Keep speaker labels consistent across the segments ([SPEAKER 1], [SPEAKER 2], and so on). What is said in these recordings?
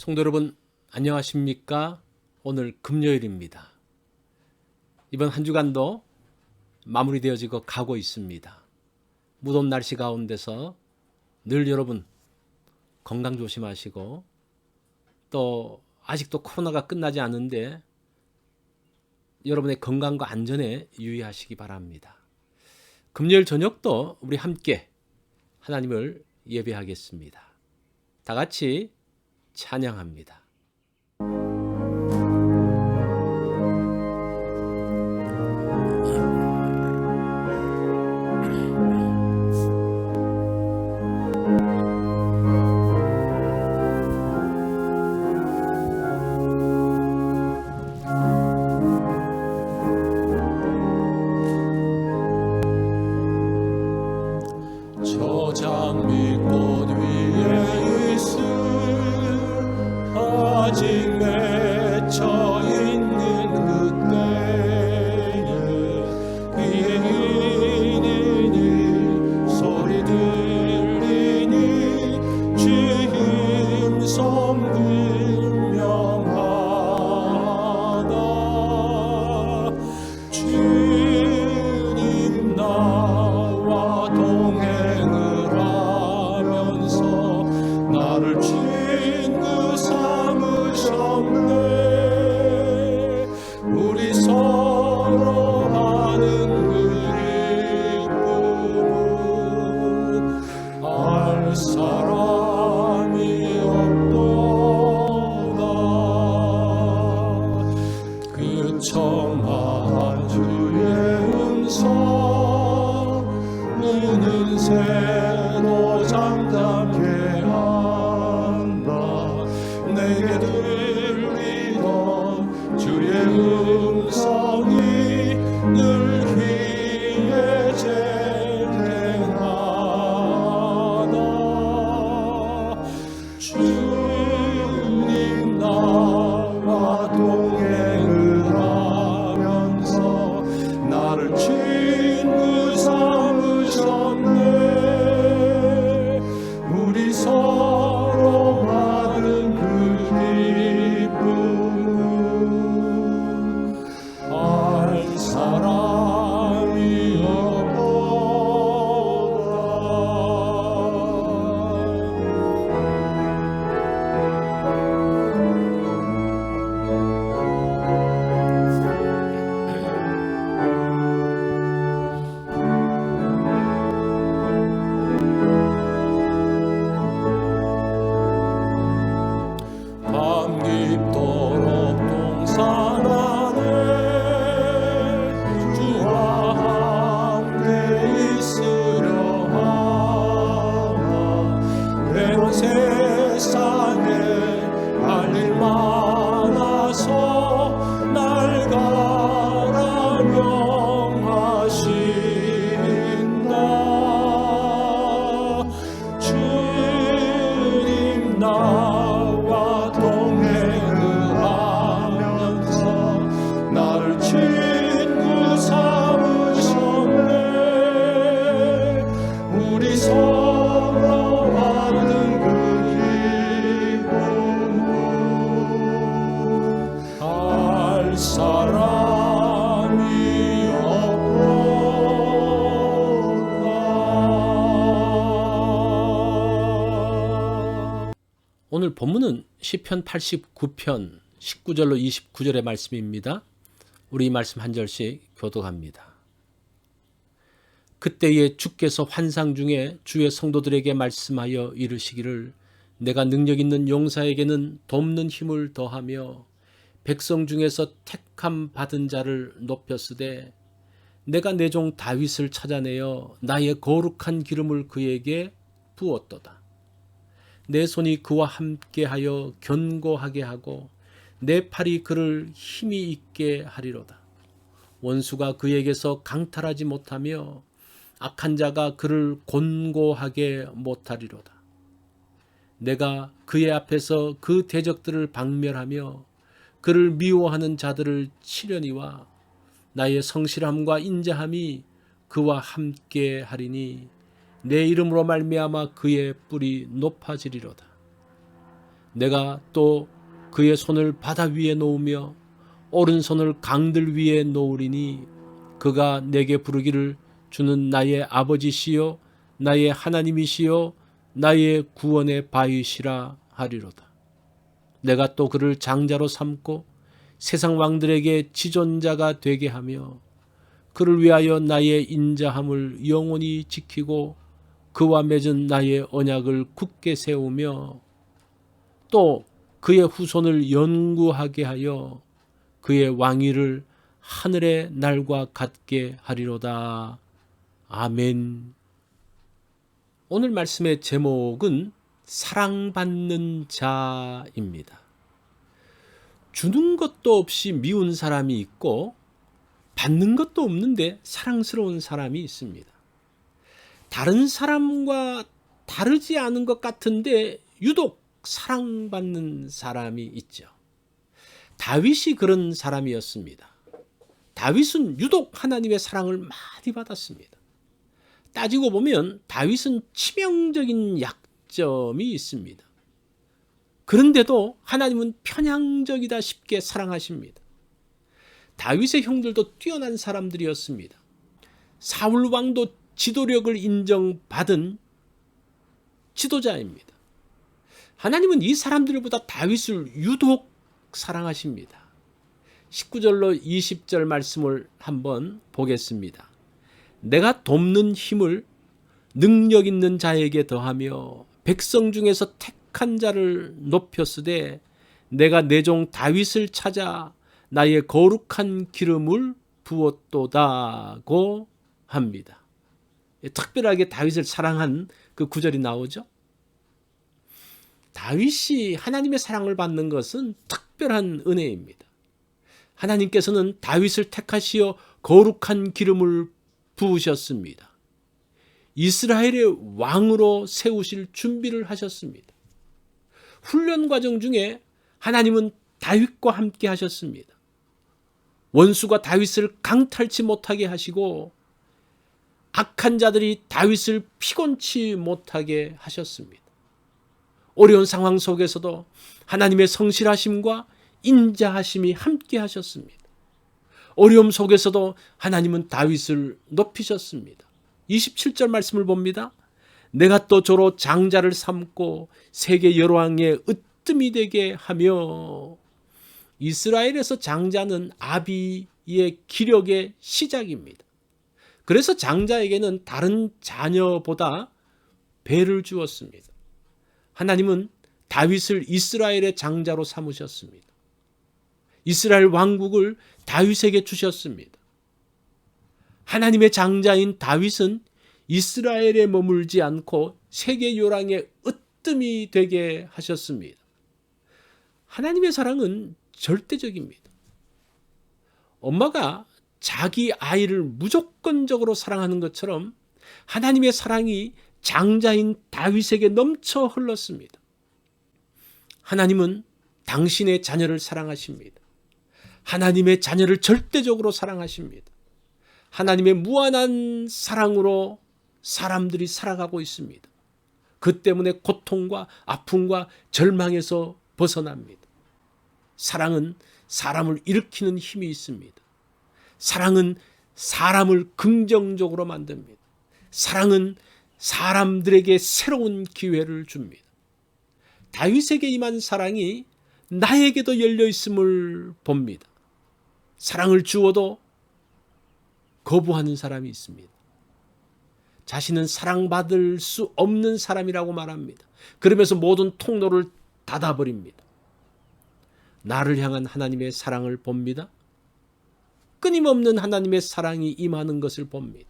[SPEAKER 1] 성도 여러분 안녕하십니까? 오늘 금요일입니다. 이번 한 주간도 마무리되어지고 가고 있습니다. 무더운 날씨 가운데서 늘 여러분 건강 조심하시고 또 아직도 코로나가 끝나지 않은데 여러분의 건강과 안전에 유의하시기 바랍니다. 금요일 저녁도 우리 함께 하나님을 예배하겠습니다. 다 같이 찬양합니다.
[SPEAKER 2] tell. 외로운
[SPEAKER 1] 오늘 본문은 시편 89편 19절로 29절의 말씀입니다. 우리 이 말씀 한 절씩 교독합니다. 그때에 주께서 환상 중에 주의 성도들에게 말씀하여 이르시기를 내가 능력 있는 용사에게는 돕는 힘을 더하며 백성 중에서 택함 받은 자를 높였으되 내가 내 종 다윗을 찾아내어 나의 거룩한 기름을 그에게 부었도다. 내 손이 그와 함께하여 견고하게 하고 내 팔이 그를 힘이 있게 하리로다. 원수가 그에게서 강탈하지 못하며 악한 자가 그를 곤고하게 못하리로다. 내가 그의 앞에서 그 대적들을 박멸하며 그를 미워하는 자들을 치려니와 나의 성실함과 인자함이 그와 함께 하리니 내 이름으로 말미암아 그의 뿔이 높아지리로다. 내가 또 그의 손을 바다 위에 놓으며 오른손을 강들 위에 놓으리니 그가 내게 부르기를 주는 나의 아버지시요 나의 하나님이시요 나의 구원의 바위시라 하리로다. 내가 또 그를 장자로 삼고 세상 왕들에게 지존자가 되게 하며 그를 위하여 나의 인자함을 영원히 지키고 그와 맺은 나의 언약을 굳게 세우며 또 그의 후손을 연구하게 하여 그의 왕위를 하늘의 날과 같게 하리로다. 아멘. 오늘 말씀의 제목은 사랑받는 자입니다. 주는 것도 없이 미운 사람이 있고 받는 것도 없는데 사랑스러운 사람이 있습니다. 다른 사람과 다르지 않은 것 같은데 유독 사랑받는 사람이 있죠. 다윗이 그런 사람이었습니다. 다윗은 유독 하나님의 사랑을 많이 받았습니다. 따지고 보면 다윗은 치명적인 약점이 있습니다. 그런데도 하나님은 편향적이다 싶게 사랑하십니다. 다윗의 형들도 뛰어난 사람들이었습니다. 사울 왕도 지도력을 인정받은 지도자입니다. 하나님은 이 사람들보다 다윗을 유독 사랑하십니다. 19절로 20절 말씀을 한번 보겠습니다. 내가 돕는 힘을 능력 있는 자에게 더하며 백성 중에서 택한 자를 높였으되 내가 내 종 다윗을 찾아 나의 거룩한 기름을 부었도다고 합니다. 특별하게 다윗을 사랑한 그 구절이 나오죠. 다윗이 하나님의 사랑을 받는 것은 특별한 은혜입니다. 하나님께서는 다윗을 택하시어 거룩한 기름을 부으셨습니다. 이스라엘의 왕으로 세우실 준비를 하셨습니다. 훈련 과정 중에 하나님은 다윗과 함께 하셨습니다. 원수가 다윗을 강탈치 못하게 하시고 악한 자들이 다윗을 피곤치 못하게 하셨습니다. 어려운 상황 속에서도 하나님의 성실하심과 인자하심이 함께 하셨습니다. 어려움 속에서도 하나님은 다윗을 높이셨습니다. 27절 말씀을 봅니다. 내가 또 저로 장자를 삼고 세계 여러 왕의 으뜸이 되게 하며 이스라엘에서 장자는 아비의 기력의 시작입니다. 그래서 장자에게는 다른 자녀보다 배를 주었습니다. 하나님은 다윗을 이스라엘의 장자로 삼으셨습니다. 이스라엘 왕국을 다윗에게 주셨습니다. 하나님의 장자인 다윗은 이스라엘에 머물지 않고 세계 요랑의 으뜸이 되게 하셨습니다. 하나님의 사랑은 절대적입니다. 엄마가 자기 아이를 무조건적으로 사랑하는 것처럼 하나님의 사랑이 장자인 다윗에게 넘쳐 흘렀습니다. 하나님은 당신의 자녀를 사랑하십니다. 하나님의 자녀를 절대적으로 사랑하십니다. 하나님의 무한한 사랑으로 사람들이 살아가고 있습니다. 그 때문에 고통과 아픔과 절망에서 벗어납니다. 사랑은 사람을 일으키는 힘이 있습니다. 사랑은 사람을 긍정적으로 만듭니다. 사랑은 사람들에게 새로운 기회를 줍니다. 다윗에게 임한 사랑이 나에게도 열려 있음을 봅니다. 사랑을 주어도 거부하는 사람이 있습니다. 자신은 사랑받을 수 없는 사람이라고 말합니다. 그러면서 모든 통로를 닫아버립니다. 나를 향한 하나님의 사랑을 봅니다. 끊임없는 하나님의 사랑이 임하는 것을 봅니다.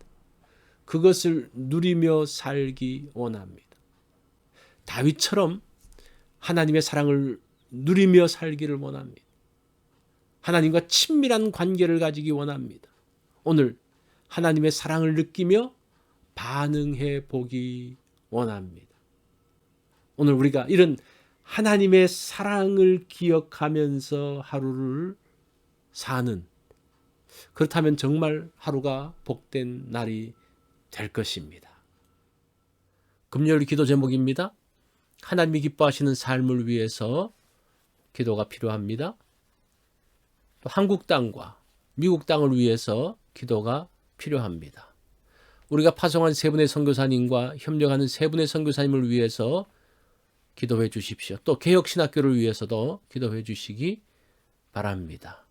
[SPEAKER 1] 그것을 누리며 살기 원합니다. 다윗처럼 하나님의 사랑을 누리며 살기를 원합니다. 하나님과 친밀한 관계를 가지기 원합니다. 오늘 하나님의 사랑을 느끼며 반응해 보기 원합니다. 오늘 우리가 이런 하나님의 사랑을 기억하면서 하루를 사는 그렇다면 정말 하루가 복된 날이 될 것입니다. 금요일 기도 제목입니다. 하나님이 기뻐하시는 삶을 위해서 기도가 필요합니다. 또 한국 땅과 미국 땅을 위해서 기도가 필요합니다. 우리가 파송한 세 분의 선교사님과 협력하는 세 분의 선교사님을 위해서 기도해 주십시오. 또 개혁신학교를 위해서도 기도해 주시기 바랍니다.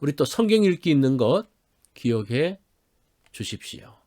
[SPEAKER 1] 우리 또 성경 읽기 있는 것 기억해 주십시오.